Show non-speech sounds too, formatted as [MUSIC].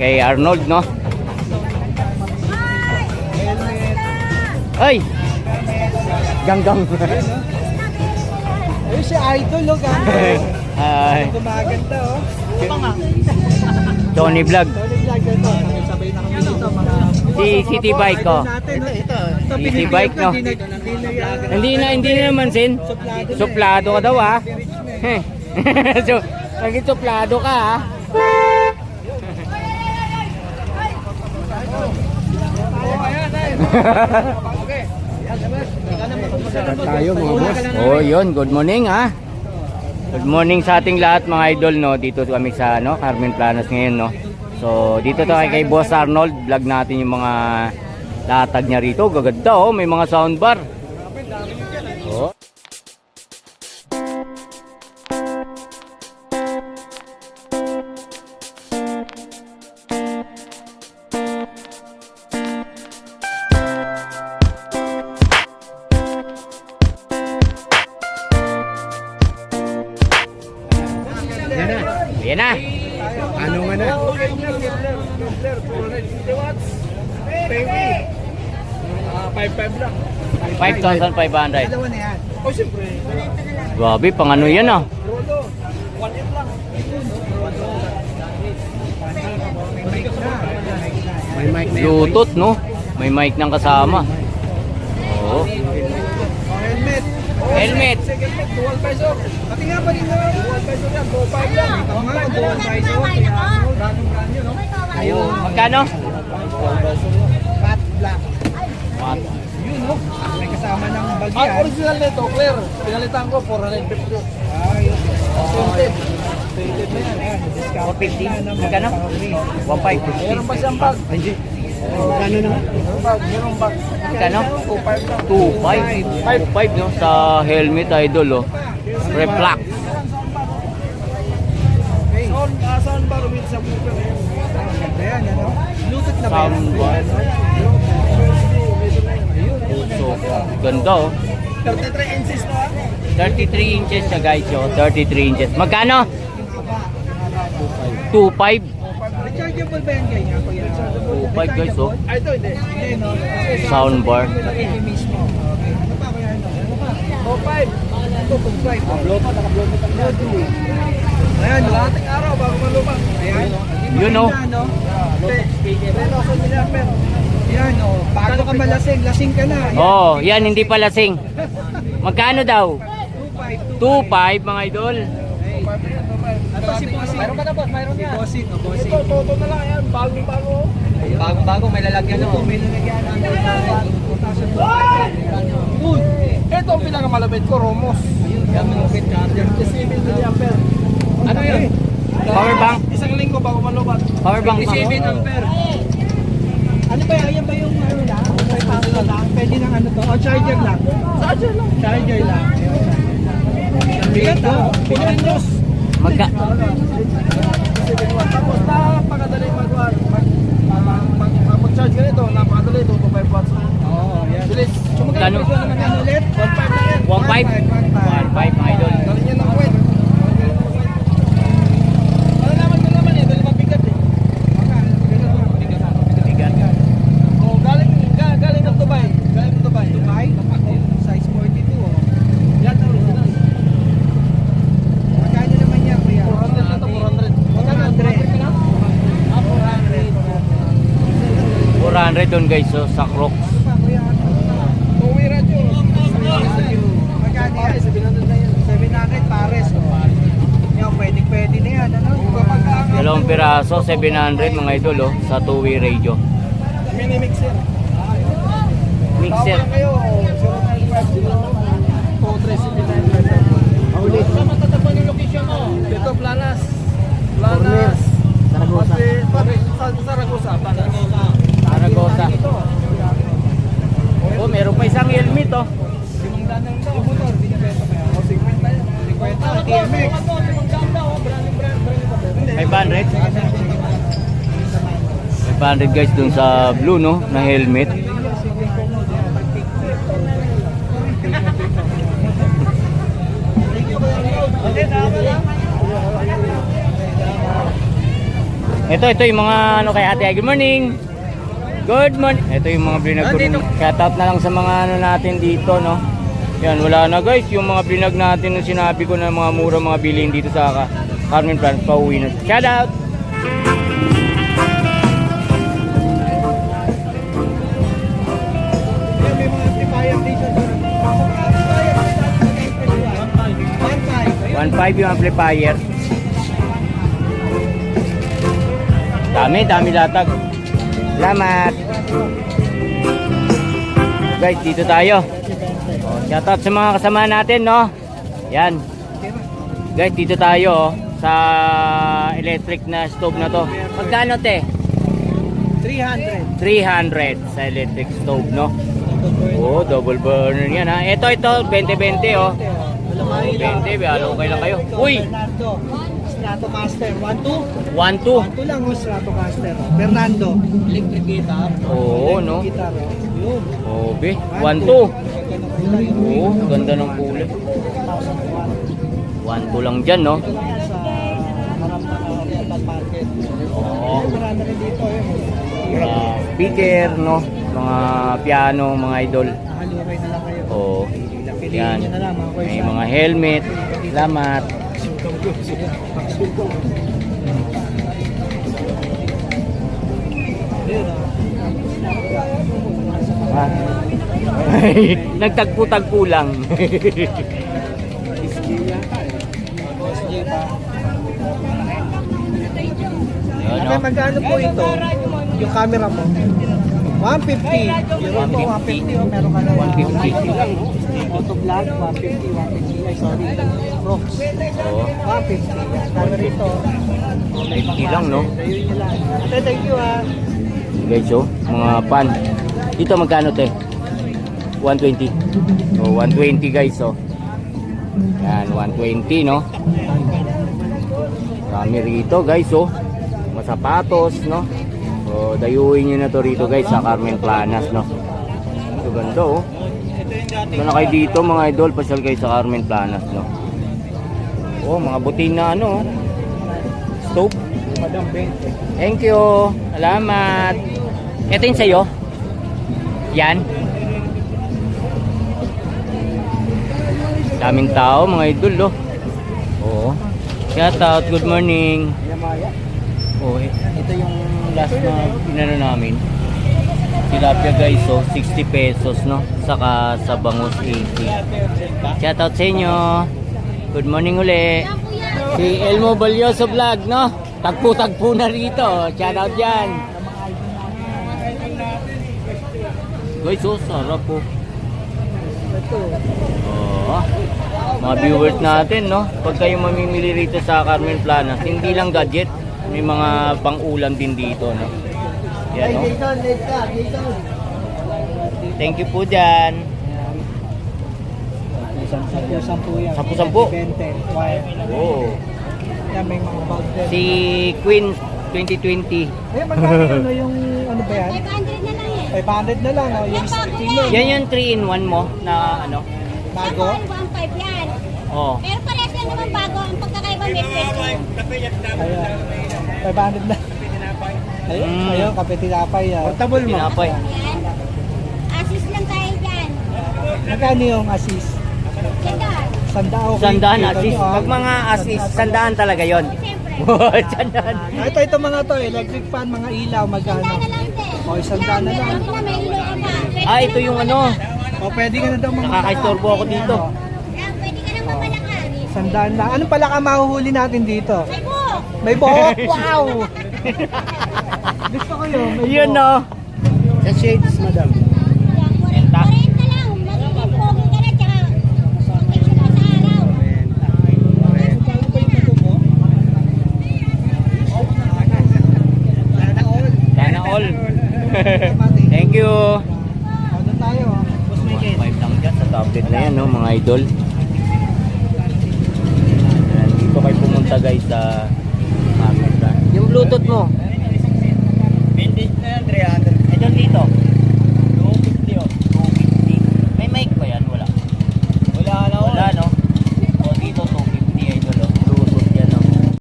Kay Arnold, no? Ay! Ganggang. Ayun si Idol, oh, gano'n. Ay, Gumaganda, oh. Tony Vlog. Tony Vlog ito. Sabay na kami dito, mga... Si City Bike, oh. Ito. Ito, City Bike, ko, no? Hindi na, hindi na naman, Sin. Suplado ka daw, ah. [LAUGHS] so, naging suplado ka, ah. Tayo, mga boss. Oh, yun. Good morning, ah. Good morning sa ating lahat mga idol, no. Dito kami sa no, Carmen Planas ngayon, no. So, dito tayo kay Boss Arnold. Vlog natin yung mga latag niya rito. Gaganda, oh. May mga soundbar. Ah, 5-5 lang. 5,500. Dalawa na yan. Oh, siyempre. Grabe, pang ano yan, ah. Rolo, 1-8 lang. May mic na yan. Bluetooth, no? May mic nang kasama. Oo. Helmet. Helmet. Second helmet, dual visor. Pati nga pa rin na, dual visor yan, 2-5 lang. Oo nga, buwan tayo sa kaya ano, ganong ganyo, no? Ayun. Magkano? Fat black. Yun, no? May kasama ng Ang bagyan. original nito, clear. Pinalitan ko, 450. Ayun. Tinted. Tinted na yan. Discount 450. na naman. Magkano? 1.5. Meron pa siyang bag. Hindi. Magkano naman? Meron bag. Magkano? 2-5 lang. 2.5. 2.5 no? Sa helmet idol, oh. Reflux. Sound, ah, sound bar with subwoofer. Ganda yan, ano? Bluetooth na ba? Soundbar. So, ganda, oh. 33 inches ah. 33 inches siya guys, oh. 33 inches. Magkano? 2.5. Rechargeable ba yan ganyan, kuya? 2.5 guys, oh. Ah, ito hindi. Hindi, no? Soundbar. Hindi mismo. Okay. Ano pa, kuya? Ano pa? 2-5. Ito, kung five. Ayan, no? Kalahating araw bago malumang. Ayan. Yun, no? Maganda, no? Speaker. 10,000 milliampere. Yan, oh. Bago ka malasing, lasing ka na. Yan. Oh, yan, hindi pa lasing. Magkano daw? 2.5, 2.5 mga idol. Ito si Bossing. Mayroon ka na boss, mayroon yan. Bossing, oh, Bossing. Ito, toto na lang yan. Bagong bago. Bagong-bago, may lalagyan ako. May lalagyan ako. Good. Ito ang pinakamalapit ko, Romos. Yan, malupit charger. 7 milliampere. Ano yun? Power bank. Isang linggo bago malubat. Power bank pa. 7 ampere. Ano ba yan? Yan ba yung ano lang? 5,000 lang? Pwede ng ano to? O charger lang? Charger lang. Charger lang. Ayun. Ang bigat ah. Pinandos. Magka 7 watt. Tapos napakadali mag-watt. Mag, mag, mag, mag, mag-charge ka nito, napakadali ito, 2.5 watts. Oo, yan. Bilis. Magkano? presyo naman yan ulit? 1.5 lang yan. 1.5? 1.5 mga idol. Galing yan ng Kuwait. Malalaman ko naman eh, dahil mabigat eh. Bigat. Oh, galing, ga- galing ng Dubai. Galing ng Dubai. Dubai? Size 42 oh. Yan ang original. Magkano naman yan kuya? 400 na to, 400. 400. Ah, 400. 400 doon guys, so, sa Crocs. Ano pa kuya? Ano pa? Huawei radio. Magkano Pare, yan? 700 na yan. 700 pares. oh. Yan, pwede pwede na yan. Ano? Kapag ang Dalawang piraso, 700 mga idol, oh, sa two-way radio. mini mixer. Mixer. Tawag kayo, 0950 Ulit. Sa matatagpuan yung location mo? Dito, Planas. Planas. Zaragoza. Pati, pati, sa Zaragoza. Planas. Zaragoza. Oh, meron pa isang helmet, oh. Limang daan lang daw. Yung motor, binibenta mo yan. O, 50 yan. 50 TMX. Limang daan daw. oh, Branding, branding, branding. 500. 500 guys dun sa blue, no, na helmet. Ito, ito yung mga ano kay ate. Good morning. Good morning. Ito yung mga blinag ko rin. Shout out na lang sa mga ano natin dito, no. Yan, wala na guys. Yung mga blinag natin na sinabi ko na mga mura mga bilhin dito sa Carmen Plans, pauwi na. Shout out! One five. 1.5 yung amplifier. Dami, dami latag. Salamat. Guys, dito tayo. Oh, shoutout sa mga kasama natin, no? Yan. Guys, dito tayo oh, sa electric na stove na to. Magkano te? 300. 300 sa electric stove, no? Oh, double burner yan ha. Ito, ito, 20-20 oh. Oh, 20, balo okay lang kayo. Uy! Stratocaster. 1-2. 1-2. 1-2 lang oh, Stratocaster. Fernando. Electric guitar. Oo, no? Electric guitar. oh. Yun. Oh, be. 1-2. Kulay, oh. Oo, ganda ng kulay. 1-2 lang dyan, no? Oo. Eh. Mga speaker, no? Mga piano, mga idol. Nakaluray na lang kayo. Oo. Yan. May mga helmet. Salamat. Ah. [LAUGHS] Nagtagpo-tagpo lang. Yun, Ate, no? magkano po ito? Yung camera mo? 150. Yung mo, 150. Oh, meron ka na 150. Auto vlog, 150, 150. Ay, sorry. Rocks. Oo. 150. Yan, camera rito. 50 lang, no? Lang. Thank you ah. Guys, oh, mga pan. Dito magkano te? 120. Oh, 120 guys, oh. Yan, 120, no? Marami rito, guys, oh. Mga sapatos, no? So, dayuhin nyo na to rito, guys, sa Carmen Planas, no? Ito ganda, oh. Ito na kayo dito, mga idol. Pasyal kayo sa Carmen Planas, no? Oh, mga butin na, ano, oh. Stove. Madam 20. Thank you. Salamat. Ito yung sa'yo. Yan. Daming tao, mga idol, oh. Oo. Shout out, good morning. Oh, ito yung last na pinano namin. Tilapia guys, oh, 60 pesos, no? Saka sa bangus 80. Shout out sa inyo. Good morning uli. Si Elmo Balyoso Vlog, no? Tagpo-tagpo na rito. Shout out dyan. Guys, oh, sarap po. Oh, mga viewers natin, no? Pag kayo mamimili rito sa Carmen Planas, hindi lang gadget, may mga pang-ulam din dito, no? Yan, no? Go. Jason. Thank you po dyan. Sampu-sampu yan. Sampu-sampu? 20. Wire. Oh. Yan, may mga bulb din. Si Queen 2020. Eh, magkano ano yung ano ba yan? 500 na lang. 500 na lang, oh, yung streamer. Yan yung 3 in 1 mo na ano? Bago. Yan 1.5 yan. Oh. Pero parehas lang naman bago. Ang pagkakaiba may preso. Ayan. 500 na. Ayun, Mm. ayun, kape tinapay. ah. Portable mo. Tinapay. Yan. Assist lang tayo dyan. Magkano yung assist? Sandaan. Sandaan. okay. Sandaan assist. ah. Pag mga assist, sandaan talaga yon. Siyempre. [LAUGHS] sandaan. Ah, ito, ito mga to, electric fan, mga ilaw, magkano? Sandaan na lang. O, isang daan na lang. Na may Ah, ito yung ano. O, pwede ka na daw mga Nakakaistorbo ako dito. Pwede ka nang mamalakan. Sandaan na. Ano pala ka mahuhuli natin dito? Ay po. May buhok! [LAUGHS] Wow! Gusto ko yun. May Yun, buhok. no? Sa shades, madam. [LAUGHS] Thank you. Ano tayo? Ah? 1.5 sa tablet na yan, no, mga idol. Dito kayo pumunta guys sa Amerika. Ah. Yung Bluetooth mo? Vintage na 300. Ito dito.